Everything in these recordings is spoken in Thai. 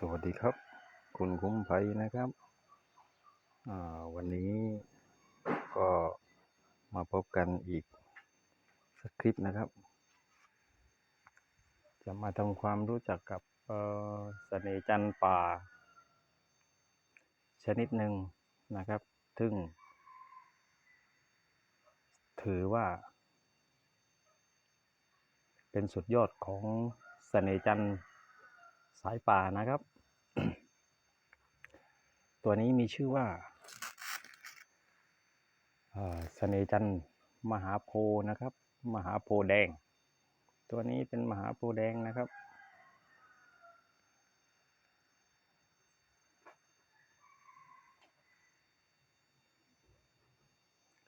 สวัสดีครับ คุณคุ้มภัยนะครับวันนี้ก็มาพบกันอีกสคลิปต์นะครับ จะมาทำความรู้จักกับเอ่อเสน่ห์จันป่า ชนิดหนึ่งนะครับ ซึ่ง ถือว่า เป็นสุดยอดของเสน่ห์จันทร์ายป่านะครับ ตัวนี้มีชื่อว่าเอ่อเสนจันมหาโพนะครับ มหาโพแดง ตัวนี้เป็นมหาโพแดงนะครับ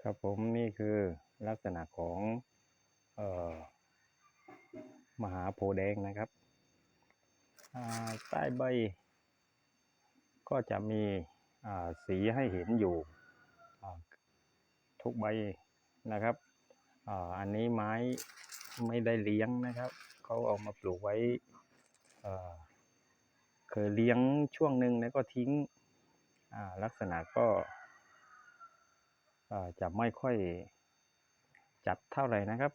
ครับผมนี่คือลักษณะของเอ่อมหาโพแดงนะครับ ใต้ใบ ก็จะมีสีให้เห็นอยู่ทุกใบนะครับอ,อันนี้ไม้ไม่ได้เลี้ยงนะครับเขาเอามาปลูกไว้เคยเลี้ยงช่วงหนึ่งแล้วก็ทิ้งลักษณะก็จะไม่ค่อยจัดเท่าไหร่นะครับ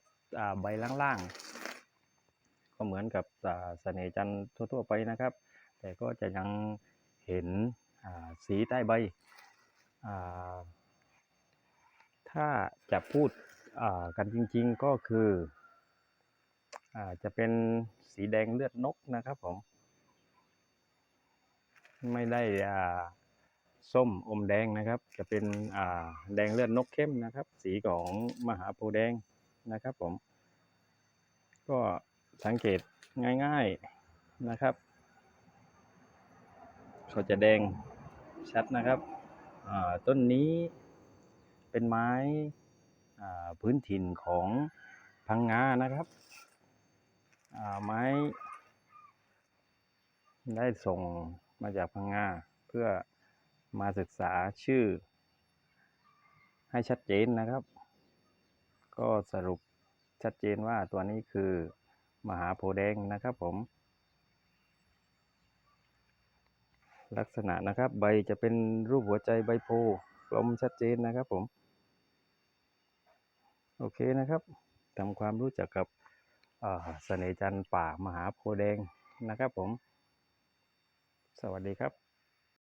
ใบล่างๆ ก็เหมือนกับเสน่ห์จันทร์ทั่ว ๆ ไปนะครับ แต่ก็จะยังเห็นสีใต้ใบ ถ้าจะพูดกันจริงๆก็คืออจะเป็นสีแดงเลือดนกนะครับผม ไม่ได้ส้มอมแดงนะครับ จะเป็นแดงเลือดนกเข้มนะครับ สีของมหาโพแดงนะครับผม ก็ สังเกตง่ายๆนะครับเขาจะแดงชัดนะครับต้นนี้เป็นไม้พื้นถิ่นของพังงานะครับไม้ได้ส่งมาจากพังงาเพื่อมาศึกษาชื่อ ให้ชัดเจนนะครับ ก็สรุปชัดเจนว่าตัวนี้คือ มหาโพแดงนะครับผม ลักษณะนะครับใบจะเป็นรูปหัวใจใบโพกลมชัดเจนนะครับผม โอเคนะครับทำความรู้จักกับเสน่จันป่ามหาโพแดงนะครับผม สวัสดีครับ